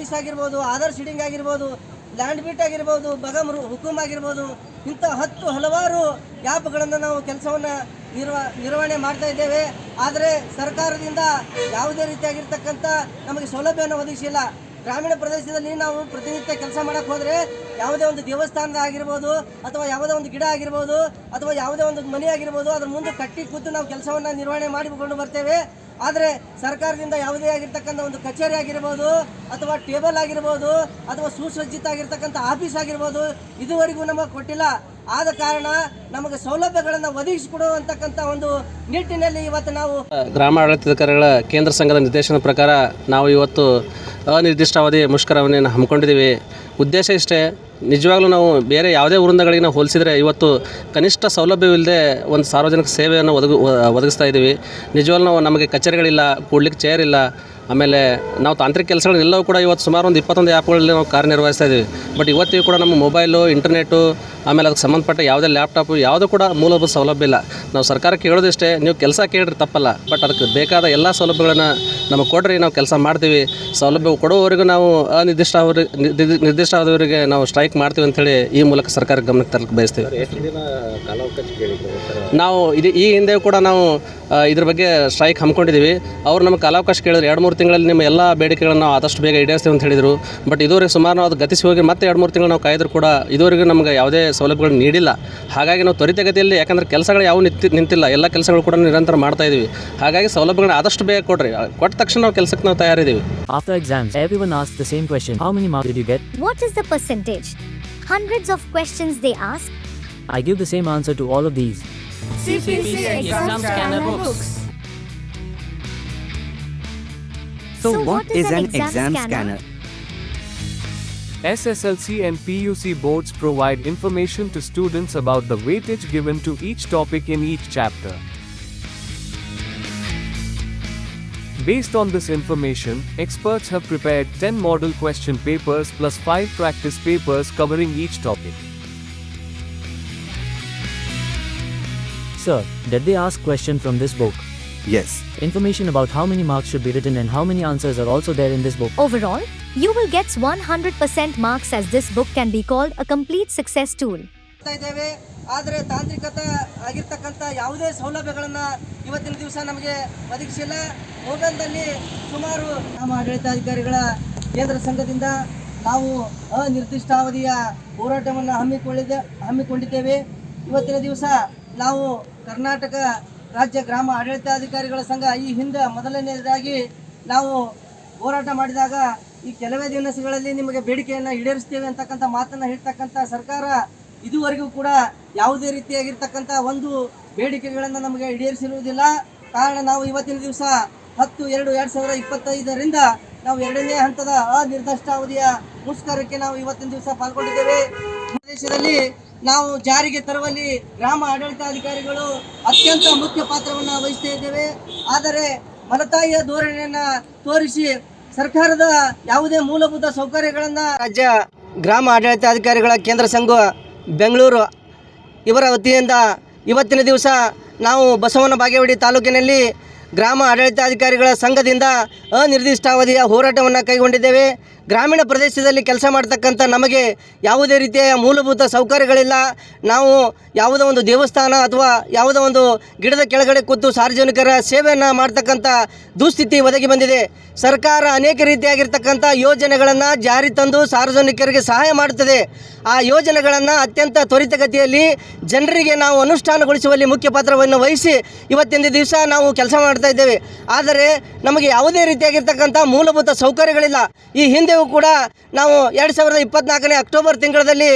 Office ಆಗಿರ್ಬೋದು, ಆಧಾರ್ ಶೀಡಿಂಗ್ ಆಗಿರ್ಬೋದು, land ಬಿಟ್ ಆಗಿರ್ಬೋದು ಬಗಮ್ ಹುಕುಮ್ ಆಗಿರ್ಬೋದು, ಇಂಥ ಹತ್ತು ಹಲವಾರು ಆ್ಯಪ್ಗಳನ್ನು ನಾವು ಕೆಲಸವನ್ನು ನಿರ್ವ, ನಿರ್ವಹಣೆ ಮಾಡ್ತಾ ಇದ್ದೇವೆ. ಆದರೆ ಸರ್ಕಾರದಿಂದ ಯಾವುದೇ ರೀತಿಯಾಗಿರ್ತಕ್ಕಂಥ ನಮಗೆ ಸೌಲಭ್ಯವನ್ನು ಒದಗಿಸಿಲ್ಲ. ಗ್ರಾಮೀಣ ಪ್ರದೇಶದಲ್ಲಿ ನಾವು ಪ್ರತಿನಿತ್ಯ ಕೆಲಸ ಮಾಡಕ್ಕೆ ಹೋದರೆ ಯಾವುದೇ ಒಂದು ದೇವಸ್ಥಾನದ ಆಗಿರ್ಬೋದು, ಅಥವಾ ಯಾವುದೇ ಒಂದು ಗಿಡ ಆಗಿರ್ಬೋದು, ಅಥವಾ ಯಾವುದೇ ಒಂದು ಮನೆ ಆಗಿರ್ಬೋದು, ಅದ್ರ ಮುಂದೆ ಕಟ್ಟಿ ಕೂತು ನಾವು ಕೆಲಸವನ್ನು ನಿರ್ವಹಣೆ ಮಾಡಿಕೊಂಡು ಬರ್ತೇವೆ. ಆದರೆ ಸರ್ಕಾರದಿಂದ ಯಾವುದೇ ಆಗಿರ್ತಕ್ಕಂಥ ಒಂದು ಕಚೇರಿ ಆಗಿರ್ಬೋದು ಅಥವಾ ಟೇಬಲ್ ಆಗಿರ್ಬೋದು ಅಥವಾ ಸುಸಜ್ಜಿತ ಆಗಿರ್ತಕ್ಕಂಥ ಆಫೀಸ್ ಆಗಿರ್ಬೋದು ಇದುವರೆಗೂ ನಮಗೆ ಕೊಟ್ಟಿಲ್ಲ. ಆದ ಕಾರಣ ನಮಗೆ ಸೌಲಭ್ಯಗಳನ್ನು ಒದಗಿಸಿಕೊಡುವಂತಕ್ಕಂಥ ಒಂದು ನಿಟ್ಟಿನಲ್ಲಿ ಇವತ್ತು ನಾವು ಗ್ರಾಮ ಕೇಂದ್ರ ಸಂಘದ ನಿರ್ದೇಶನದ ಪ್ರಕಾರ ನಾವು ಇವತ್ತು ಅನಿರ್ದಿಷ್ಟಾವಧಿ ಮುಷ್ಕರವನ್ನು ಹಮ್ಮಿಕೊಂಡಿದ್ದೀವಿ. ಉದ್ದೇಶ ಇಷ್ಟೇ ನಿಜವಾಗ್ಲೂ ನಾವು ಬೇರೆ ಯಾವುದೇ ವೃಂದಗಳಿಗೆ ನಾವು ಹೋಲಿಸಿದರೆ ಇವತ್ತು ಕನಿಷ್ಠ ಸೌಲಭ್ಯವಿಲ್ಲದೆ ಒಂದು ಸಾರ್ವಜನಿಕ ಸೇವೆಯನ್ನು ಒದಗಿ ಒದಗಿಸ್ತಾ ಇದ್ದೀವಿ ನಿಜವಾಗ್ಲೂ ನಾವು ನಮಗೆ ಕಚೇರಿಗಳಿಲ್ಲ, ಕೂಡ್ಲಿಕ್ಕೆ ಚೇರ್ ಇಲ್ಲ. ಆಮೇಲೆ ನಾವು ತಾಂತ್ರಿಕ ಕೆಲಸಗಳನ್ನೆಲ್ಲವೂ ಕೂಡ ಇವತ್ತು ಸುಮಾರು ಒಂದು ಇಪ್ಪತ್ತೊಂದು ಆ್ಯಪ್ಗಳಲ್ಲಿ ನಾವು ಕಾರ್ಯನಿರ್ವಹಿಸ್ತಾ ಇದ್ದೀವಿ. ಬಟ್ ಇವತ್ತಿಗೂ ಕೂಡ ನಮ್ಮ ಮೊಬೈಲು ಇಂಟರ್ನೆಟ್ಟು ಆಮೇಲೆ ಅದಕ್ಕೆ ಸಂಬಂಧಪಟ್ಟ ಯಾವುದೇ ಲ್ಯಾಪ್ಟಾಪು ಯಾವುದೂ ಕೂಡ ಮೂಲಭೂತ ಸೌಲಭ್ಯ ಇಲ್ಲ. ನಾವು ಸರ್ಕಾರಕ್ಕೆ ಹೇಳೋದಿಷ್ಟೇ ನೀವು ಕೆಲಸ ಕೇಳಿದ್ರೆ ತಪ್ಪಲ್ಲ. ಬಟ್ ಅದಕ್ಕೆ ಬೇಕಾದ ಎಲ್ಲ ಸೌಲಭ್ಯಗಳನ್ನು ನಮಗೆ ಕೊಡ್ರಿ ನಾವು ಕೆಲಸ ಮಾಡ್ತೀವಿ. ಸೌಲಭ್ಯ ಕೊಡುವವರೆಗೂ ನಾವು ಅನಿರ್ದಿಷ್ಟ ನಿರ್ದಿಷ್ಟ ಆದವರಿಗೆ ನಾವು ಸ್ಟ್ರೈಕ್ ಮಾಡ್ತೀವಿ ಅಂತೇಳಿ ಈ ಮೂಲಕ ಸರ್ಕಾರಕ್ಕೆ ಗಮನಕ್ಕೆ ತರಲಿಕ್ಕೆ ಬಯಸ್ತೀವಿ. ನಾವು ಇದು ಈ ಹಿಂದೆ ಕೂಡ ನಾವು ಇದ್ರ ಬಗ್ಗೆ ಸ್ಟ್ರೈಕ್ ಹಮ್ಮಿಕೊಂಡಿದ್ದೀವಿ. ಅವ್ರು ನಮಗೆ ಕಾಲಾವಕಾಶ ಕೇಳಿದ್ರು ಎರಡು ಮೂರು ತಿಂಗಳಲ್ಲಿ ನಿಮ್ಮ ಎಲ್ಲ ಬೇಡಿಕೆಗಳನ್ನು ನಾವು ಆದಷ್ಟು ಬೇಗ ಈಡೇರಿಸ್ತೀವಿ ಅಂತ ಹೇಳಿದರು ಬಟ್ ಇದುವರೆಗೆ ಸುಮಾರು ನಾವು ಅದು ಗತಿಸಿ ಹೋಗಿ ಮತ್ತೆ ಎರಡು ಮೂರು ತಿಂಗಳು ನಾವು ಕಾಯ್ದರೂ ಕೂಡ ಇದುವರೆಗೂ ನಮಗೆ ಯಾವುದೇ ಸೌಲಭ್ಯಗಳು ನೀಡಿಲ್ಲ ಹಾಗಾಗಿ ನಾವು ತ್ವರಿತಗತಿಯಲ್ಲಿ ಯಾಕಂದರೆ ಕೆಲಸಗಳು ಯಾವ ನಿಂತಿ ನಿಂತಿಲ್ಲ ಎಲ್ಲ ಕೆಲಸಗಳು ಕೂಡ ನಿರಂತರ ಮಾಡ್ತಾ ಇದ್ದೀವಿ ಹಾಗಾಗಿ ಸೌಲಭ್ಯಗಳನ್ನ ಆದಷ್ಟು ಬೇಗ ಕೊಡ್ರಿ ಕೊಟ್ಟ ತಕ್ಷಣ ನಾವು ಕೆಲಸಕ್ಕೆ ನಾವು ತಯಾರಿದ್ದೀವಿ after exams, everyone asks the same question How many marks did you get? What is the percentage? Hundreds of questions they ask. I give the same answer to all of these. CPC Exam Scanner Books. So, what is, an, exam, scanner? SSLC and PUC boards provide information to students about the weightage given to each topic in each chapter. Based on this information, experts have prepared 10 model question papers plus 5 practice papers covering each topic. Sir, did they ask question from this book? Yes. Information about how many marks should be written and how many answers are also there in this book. Overall, you will get 100% marks as this book can be called a complete success tool. ಮಾಡ್ತಾ ಇದ್ದೇವೆ ಆದರೆ ತಾಂತ್ರಿಕತೆ ಆಗಿರ್ತಕ್ಕಂಥ ಯಾವುದೇ ಸೌಲಭ್ಯಗಳನ್ನು ಇವತ್ತಿನ ದಿವಸ ನಮಗೆ ಒದಗಿಸಿಲ್ಲ ಮೊಬೈಲ್ನಲ್ಲಿ ಸುಮಾರು ನಮ್ಮ ಆಡಳಿತಾಧಿಕಾರಿಗಳ ಕೇಂದ್ರ ಸಂಘದಿಂದ ನಾವು ಅನಿರ್ದಿಷ್ಟಾವಧಿಯ ಹೋರಾಟವನ್ನು ಹಮ್ಮಿಕೊಳ್ಳಿದ ಹಮ್ಮಿಕೊಂಡಿದ್ದೇವೆ ಇವತ್ತಿನ ದಿವಸ ನಾವು ಕರ್ನಾಟಕ ರಾಜ್ಯ ಗ್ರಾಮ ಆಡಳಿತಾಧಿಕಾರಿಗಳ ಸಂಘ ಈ ಹಿಂದೆ ಮೊದಲನೆಯದಾಗಿ ನಾವು ಹೋರಾಟ ಮಾಡಿದಾಗ ಈ ಕೆಲವೇ ದಿನಸಗಳಲ್ಲಿ ನಿಮಗೆ ಬೇಡಿಕೆಯನ್ನು ಈಡೇರಿಸ್ತೇವೆ ಅಂತಕ್ಕಂಥ ಮಾತನ್ನು ಹೇಳ್ತಕ್ಕಂಥ ಸರ್ಕಾರ ಇದುವರೆಗೂ ಕೂಡ ಯಾವುದೇ ರೀತಿಯಾಗಿರ್ತಕ್ಕಂಥ ಒಂದು ಬೇಡಿಕೆಗಳನ್ನು ನಮಗೆ ಈಡೇರಿಸಿರುವುದಿಲ್ಲ. ಕಾರಣ ನಾವು ಇವತ್ತಿನ ದಿವಸ ಹತ್ತು, ಎರಡು ಎರಡು ಸಾವಿರದ ಇಪ್ಪತ್ತೈದರಿಂದ ನಾವು ಎರಡನೇ ಹಂತದ ಅನಿರ್ದಿಷ್ಟಾವಧಿಯ ಮುಷ್ಕರಕ್ಕೆ ನಾವು ಇವತ್ತಿನ ದಿವಸ ಪಾಲ್ಗೊಂಡಿದ್ದೇವೆ. ಪ್ರದೇಶದಲ್ಲಿ ನಾವು ಜಾರಿಗೆ ತರುವಲ್ಲಿ ಗ್ರಾಮ ಆಡಳಿತಾಧಿಕಾರಿಗಳು ಅತ್ಯಂತ ಮುಖ್ಯ ಪಾತ್ರವನ್ನು ವಹಿಸ್ತಾ ಇದ್ದೇವೆ. ಆದರೆ ಮಲತಾಯಿಯ ಧೋರಣೆಯನ್ನ ತೋರಿಸಿ ಸರ್ಕಾರದ ಯಾವುದೇ ಮೂಲಭೂತ ಸೌಕರ್ಯಗಳನ್ನು ರಾಜ್ಯ ಗ್ರಾಮ ಆಡಳಿತಾಧಿಕಾರಿಗಳ ಕೇಂದ್ರ ಸಂಘ ಬೆಂಗಳೂರು ಇವರ ವತಿಯಿಂದ ಇವತ್ತಿನ ದಿವಸ ನಾವು ಬಸವನ ಬಾಗೇವಾಡಿ ತಾಲೂಕಿನಲ್ಲಿ ಗ್ರಾಮ ಆಡಳಿತಾಧಿಕಾರಿಗಳ ಸಂಘದಿಂದ ಅನಿರ್ದಿಷ್ಟಾವಧಿಯ ಹೋರಾಟವನ್ನು ಕೈಗೊಂಡಿದ್ದೇವೆ. ಗ್ರಾಮೀಣ ಪ್ರದೇಶದಲ್ಲಿ ಕೆಲಸ ಮಾಡ್ತಕ್ಕಂಥ ನಮಗೆ ಯಾವುದೇ ರೀತಿಯ ಮೂಲಭೂತ ಸೌಕರ್ಯಗಳಿಲ್ಲ. ನಾವು ಯಾವುದೋ ಒಂದು ದೇವಸ್ಥಾನ ಅಥವಾ ಯಾವುದೋ ಒಂದು ಗಿಡದ ಕೆಳಗಡೆ ಕೂತು ಸಾರ್ವಜನಿಕರ ಸೇವೆಯನ್ನು ಮಾಡ್ತಕ್ಕಂಥ ದುಸ್ಥಿತಿ ಒದಗಿ ಬಂದಿದೆ. ಸರ್ಕಾರ ಅನೇಕ ರೀತಿಯಾಗಿರ್ತಕ್ಕಂಥ ಯೋಜನೆಗಳನ್ನು ಜಾರಿ ತಂದು ಸಾರ್ವಜನಿಕರಿಗೆ ಸಹಾಯ ಮಾಡುತ್ತದೆ. ಆ ಯೋಜನೆಗಳನ್ನು ಅತ್ಯಂತ ತ್ವರಿತಗತಿಯಲ್ಲಿ ಜನರಿಗೆ ನಾವು ಅನುಷ್ಠಾನಗೊಳಿಸುವಲ್ಲಿ ಮುಖ್ಯ ಪಾತ್ರವನ್ನು ವಹಿಸಿ ಇವತ್ತಿನ ದಿವಸ ನಾವು ಕೆಲಸ ಮಾಡ್ತಾ ಇದ್ದೇವೆ. ಆದರೆ ನಮಗೆ ಯಾವುದೇ ರೀತಿಯಾಗಿರ್ತಕ್ಕಂಥ ಮೂಲಭೂತ ಸೌಕರ್ಯಗಳಿಲ್ಲ. ಈ ಹಿಂದೆಯೂ ಕೂಡ ನಾವು ಎರಡು ಸಾವಿರದ ಇಪ್ಪತ್ನಾಲ್ಕನೇ ಅಕ್ಟೋಬರ್ ತಿಂಗಳಲ್ಲಿ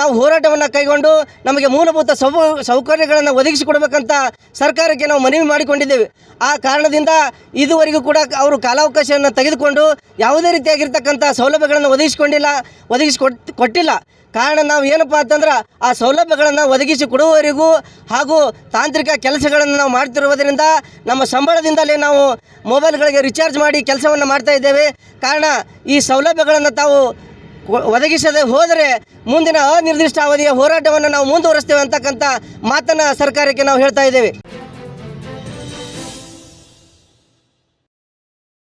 ನಾವು ಹೋರಾಟವನ್ನು ಕೈಗೊಂಡು ನಮಗೆ ಮೂಲಭೂತ ಸೌ, ಸೌಕರ್ಯಗಳನ್ನು ಒದಗಿಸಿಕೊಡ್ಬೇಕಂತ ಸರ್ಕಾರಕ್ಕೆ ನಾವು ಮನವಿ ಮಾಡಿಕೊಂಡಿದ್ದೇವೆ. ಆ ಕಾರಣದಿಂದ ಇದುವರೆಗೂ ಕೂಡ ಅವರು ಕಾಲಾವಕಾಶವನ್ನು ತೆಗೆದುಕೊಂಡು ಯಾವುದೇ ರೀತಿಯಾಗಿರ್ತಕ್ಕಂಥ ಸೌಲಭ್ಯಗಳನ್ನು ಒದಗಿಸಿಕೊಂಡಿಲ್ಲ, ಒದಗಿಸಿಕೊಟ್, ಕೊಟ್ಟಿಲ್ಲ. ಕಾರಣ ನಾವು ಏನಪ್ಪ ಅಂತಂದ್ರೆ ಆ ಸೌಲಭ್ಯಗಳನ್ನು ಒದಗಿಸಿ ಕೊಡುವವರೆಗೂ ಹಾಗೂ ತಾಂತ್ರಿಕ ಕೆಲಸಗಳನ್ನು ನಾವು ಮಾಡ್ತಿರುವುದರಿಂದ ನಮ್ಮ ಸಂಬಳದಿಂದಲೇ ನಾವು ಮೊಬೈಲ್ಗಳಿಗೆ ರಿಚಾರ್ಜ್ ಮಾಡಿ ಕೆಲಸವನ್ನು ಮಾಡ್ತಾ ಇದ್ದೇವೆ. ಕಾರಣ ಈ ಸೌಲಭ್ಯಗಳನ್ನು ತಾವು ಒದಗಿಸದೆ ಹೋದರೆ ಮುಂದಿನ ಅನಿರ್ದಿಷ್ಟ ಅವಧಿಯ ಹೋರಾಟವನ್ನು ನಾವು ಮುಂದುವರಿಸ್ತೇವೆ ಅಂತಕ್ಕಂಥ ಮಾತನ್ನು ಸರ್ಕಾರಕ್ಕೆ ನಾವು ಹೇಳ್ತಾ ಇದ್ದೇವೆ.